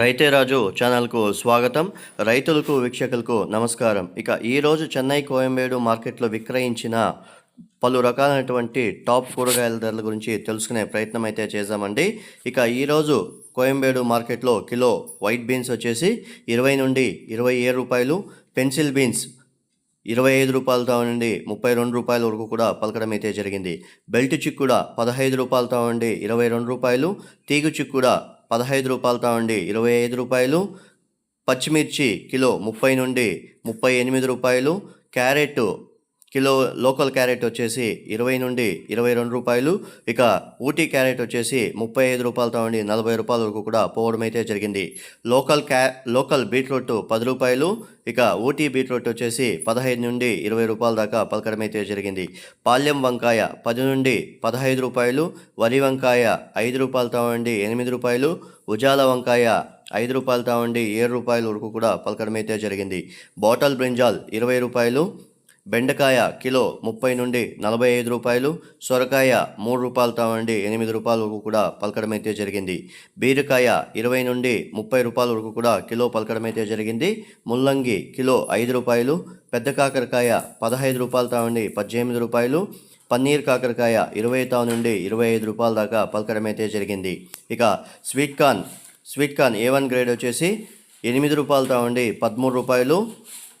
రైతే రాజు ఛానల్కు స్వాగతం. రైతులకు వీక్షకులకు నమస్కారం. ఇక ఈరోజు చెన్నై కోయంబేడు మార్కెట్లో విక్రయించిన పలు రకాలైనటువంటి టాప్ కూరగాయల ధరల గురించి తెలుసుకునే ప్రయత్నం అయితే చేద్దామండి. ఇక ఈరోజు కోయంబేడు మార్కెట్లో కిలో వైట్ బీన్స్ వచ్చేసి ఇరవై నుండి ఇరవై ఏడు రూపాయలు పెన్సిల్ బీన్స్ ఇరవై ఐదు రూపాయలతో నుండి ముప్పై రెండు రూపాయల వరకు కూడా పలకడం అయితే జరిగింది. బెల్ట్ చిక్కుడ పదహైదు రూపాయలతో నుండి ఇరవై రెండు రూపాయలు తీగు చిక్కుడ పదహైదు రూపాయలతో నుండి ఇరవై ఐదు రూపాయలు. పచ్చిమిర్చి కిలో ముప్పై నుండి ముప్పై ఎనిమిది రూపాయలు. క్యారెట్ కిలో లోకల్ క్యారెట్ వచ్చేసి ఇరవై నుండి ఇరవై రెండు రూపాయలు. ఇక ఊటీ క్యారెట్ వచ్చేసి ముప్పై ఐదు రూపాయలతో ఉండి నలభై రూపాయల వరకు కూడా పోవడం అయితే జరిగింది. లోకల్ క్యా లోకల్ బీట్రూట్ పది రూపాయలు. ఇక ఊటీ బీట్రూట్ వచ్చేసి పదహైదు నుండి ఇరవై రూపాయల దాకా పలకడం అయితే జరిగింది. పాల్యం వంకాయ పది నుండి పదహైదు రూపాయలు. వరి వంకాయ ఐదు రూపాయలతో నుండి ఎనిమిది రూపాయలు. ఉజాల వంకాయ ఐదు రూపాయలతో ఉండి ఏడు రూపాయల వరకు కూడా పలకడం అయితే జరిగింది. బాటల్ బ్రింజాల్ ఇరవై రూపాయలు. బెండకాయ కిలో ముప్పై నుండి నలభై ఐదు రూపాయలు సొరకాయ మూడు రూపాయలతో నుండి ఎనిమిది రూపాయల వరకు కూడా పలకడమైతే జరిగింది. బీరకాయ ఇరవై నుండి ముప్పై రూపాయల వరకు కూడా కిలో పలకడం అయితే జరిగింది. ముల్లంగి కిలో ఐదు రూపాయలు పెద్ద కాకరకాయ పదహైదు రూపాయలతో నుండి పద్దెనిమిది రూపాయలు పన్నీర్ కాకరకాయ ఇరవై తా నుండి ఇరవై ఐదు రూపాయల దాకా పలకడం అయితే జరిగింది. ఇక sweet corn sweet corn A one grade వచ్చేసి ఎనిమిది రూపాయలతో ఉండి పదమూడు రూపాయలు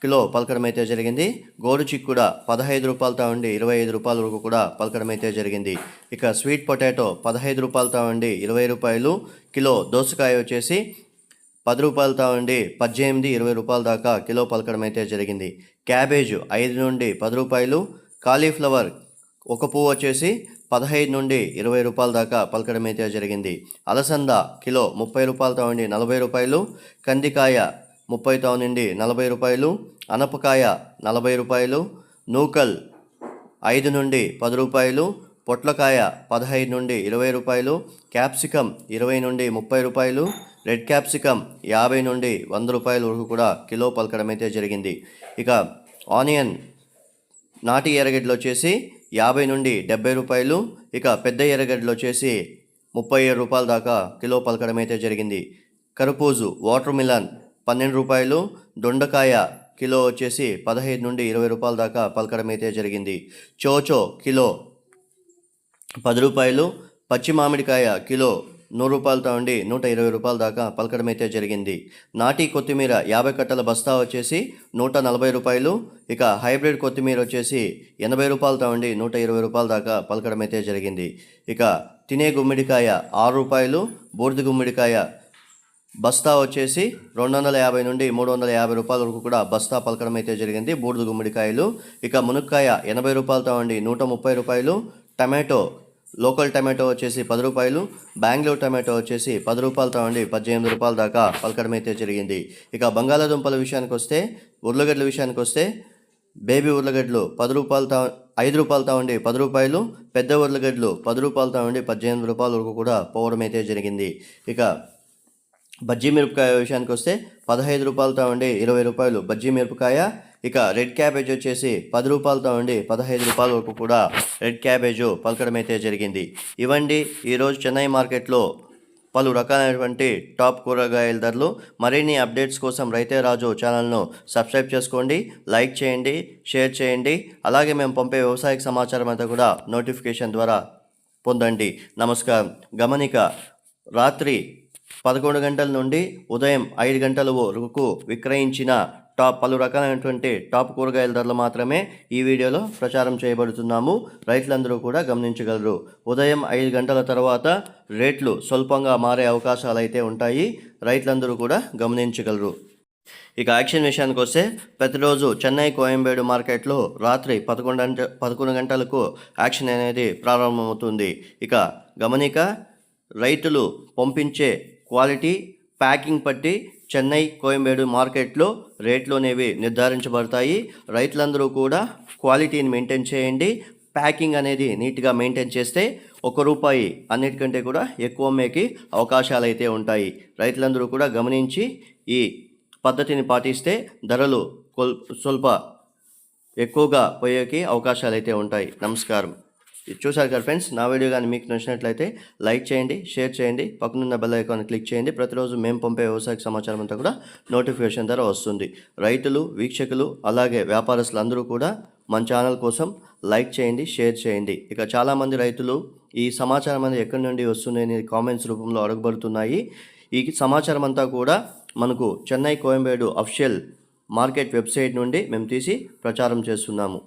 కిలో పలకడం అయితే జరిగింది. గోరు చిక్కుడ పదహైదు రూపాయలతో ఉండి ఇరవై ఐదు రూపాయల వరకు కూడా పలకడం అయితే జరిగింది. ఇక స్వీట్ పొటాటో పదహైదు రూపాయలతో ఉండి ఇరవై రూపాయలు కిలో దోసకాయ వచ్చేసి పది రూపాయలతో ఉండి పద్దెనిమిది ఇరవై రూపాయల దాకా కిలో పలకడం అయితే జరిగింది. క్యాబేజ్ ఐదు నుండి పది రూపాయలు కాలీఫ్లవర్ ఒక పువ్వు వచ్చేసి పదహైదు నుండి ఇరవై రూపాయల దాకా పలకడం అయితే జరిగింది. అలసంద కిలో ముప్పై రూపాయలతో ఉండి నలభై రూపాయలు కందికాయ ముప్పై ముప్పైతో నుండి నలభై రూపాయలు అనపకాయ నలభై రూపాయలు నూకల్ ఐదు నుండి పది రూపాయలు పొట్లకాయ పదహైదు నుండి ఇరవై రూపాయలు క్యాప్సికమ్ ఇరవై నుండి ముప్పై రూపాయలు రెడ్ క్యాప్సికమ్ యాభై నుండి వంద రూపాయల వరకు కూడా కిలో పలకడం అయితే జరిగింది. ఇక ఆనియన్ నాటి ఎర్రగడ్డలు వచ్చేసి యాభై నుండి డెబ్బై రూపాయలు ఇక పెద్ద ఎర్రగడ్డలు వచ్చేసి ముప్పై ఏడు రూపాయల దాకా కిలో పలకడం అయితే జరిగింది. కర్బూజు వాటర్ మిలన్ పన్నెండు రూపాయలు దొండకాయ కిలో వచ్చేసి పదహైదు నుండి ఇరవై రూపాయల దాకా పలకడం అయితే జరిగింది. చోచో కిలో పది రూపాయలు పచ్చి మామిడికాయ కిలో నూరు రూపాయలతో ఉండి నూట ఇరవై రూపాయల దాకా పలకడం అయితే జరిగింది. నాటి కొత్తిమీర యాభై కట్టల బస్తా వచ్చేసి నూట నలభై రూపాయలు ఇక హైబ్రిడ్ కొత్తిమీర వచ్చేసి ఎనభై రూపాయలతో ఉండి నూట ఇరవై రూపాయల దాకా పలకడం అయితే జరిగింది. ఇక తినే గుమ్మిడికాయ ఆరు రూపాయలు బూర్ది గుమ్మిడికాయ బస్తా వచ్చేసి రెండు వందల యాభై నుండి మూడు వందల యాభై రూపాయల వరకు కూడా బస్తా పలకడం అయితే జరిగింది. బూడిద గుమ్మడికాయలు ఇక మునక్కాయ ఎనభై రూపాయలతో అండి నూట ముప్పై రూపాయలు. టమాటో లోకల్ టమాటో వచ్చేసి పది రూపాయలు. బెంగళూరు టమాటో వచ్చేసి పది రూపాయలతో అండి పద్దెనిమిది రూపాయల దాకా పలకడం అయితే జరిగింది. ఇక బంగాళాదుంపల విషయానికి వస్తే ఉర్లగడ్డల విషయానికి వస్తే బేబీ ఉర్లగడ్డలు పది రూపాయలతో ఐదు రూపాయలతో ఉండి పది రూపాయలు. పెద్ద ఉర్లగడ్డలు పది రూపాయలతో ఉండి పద్దెనిమిది రూపాయల వరకు కూడా పోవడం అయితే జరిగింది. ఇక బజ్జీ మిరపకాయ విషయానికి వస్తే పదహైదు రూపాయలతో ఉండి ఇరవై రూపాయలు బజ్జీ మిరపకాయ. ఇక రెడ్ క్యాబేజ్ వచ్చేసి పది రూపాయలతో ఉండి పదహైదు రూపాయల వరకు కూడా రెడ్ క్యాబేజ్ పలకడం అయితే జరిగింది. ఇవండి ఈరోజు చెన్నై మార్కెట్లో పలు రకాలైనటువంటి టాప్ కూరగాయల ధరలు. మరిన్ని అప్డేట్స్ కోసం రైతే రాజు ఛానల్ను సబ్స్క్రైబ్ చేసుకోండి లైక్ చేయండి షేర్ చేయండి. అలాగే మేము పంపే వ్యవసాయ సమాచారం అంతా కూడా నోటిఫికేషన్ ద్వారా పొందండి. నమస్కారం. గమనిక రాత్రి పదకొండు గంటల నుండి ఉదయం ఐదు గంటల వరకు విక్రయించిన టాప్ పలు రకాలైనటువంటి టాప్ కూరగాయల ధరలు మాత్రమే ఈ వీడియోలో ప్రచారం చేయబడుతున్నాము. రైతులందరూ కూడా గమనించగలరు. ఉదయం ఐదు గంటల తర్వాత రేట్లు స్వల్పంగా మారే అవకాశాలు అయితే ఉంటాయి. రైతులందరూ కూడా గమనించగలరు. ఇక యాక్షన్ విషయానికి వస్తే ప్రతిరోజు చెన్నై కోయంబేడు మార్కెట్లో రాత్రి పదకొండు గంట పదకొండు గంటలకు యాక్షన్ అనేది ప్రారంభమవుతుంది. ఇక గమనిక రైతులు పంపించే క్వాలిటీ ప్యాకింగ్ బట్టి చెన్నై కోయంబేడు మార్కెట్లో రేట్లు అనేవి నిర్ధారించబడతాయి. రైతులందరూ కూడా క్వాలిటీని మెయింటైన్ చేయండి. ప్యాకింగ్ అనేది నీట్గా మెయింటైన్ చేస్తే ఒక రూపాయి అన్నిటికంటే కూడా ఎక్కువ అమ్మేకి అవకాశాలు అయితే ఉంటాయి. రైతులందరూ కూడా గమనించి ఈ పద్ధతిని పాటిస్తే ధరలు కొల్ స్వల్ప ఎక్కువగా పోయేకి అవకాశాలు అయితే ఉంటాయి. నమస్కారం. చూసారు కదా ఫ్రెండ్స్ నా వీడియో కానీ మీకు నచ్చినట్లయితే లైక్ చేయండి షేర్ చేయండి పక్కనున్న బెల్ ఐకాన్ క్లిక్ చేయండి. ప్రతిరోజు మేము పంపే వ్యవసాయ సమాచారం అంతా కూడా నోటిఫికేషన్ ద్వారా వస్తుంది. రైతులు వీక్షకులు అలాగే వ్యాపారస్తులు అందరూ కూడా మన ఛానల్ కోసం లైక్ చేయండి షేర్ చేయండి. ఇక చాలామంది రైతులు ఈ సమాచారం అనేది ఎక్కడి నుండి వస్తుంది అనేది కామెంట్స్ రూపంలో అడగబడుతున్నాయి ఈ సమాచారం అంతా కూడా మనకు Chennai Koyambedu official market website నుండి మేము తీసి ప్రచారం చేస్తున్నాము.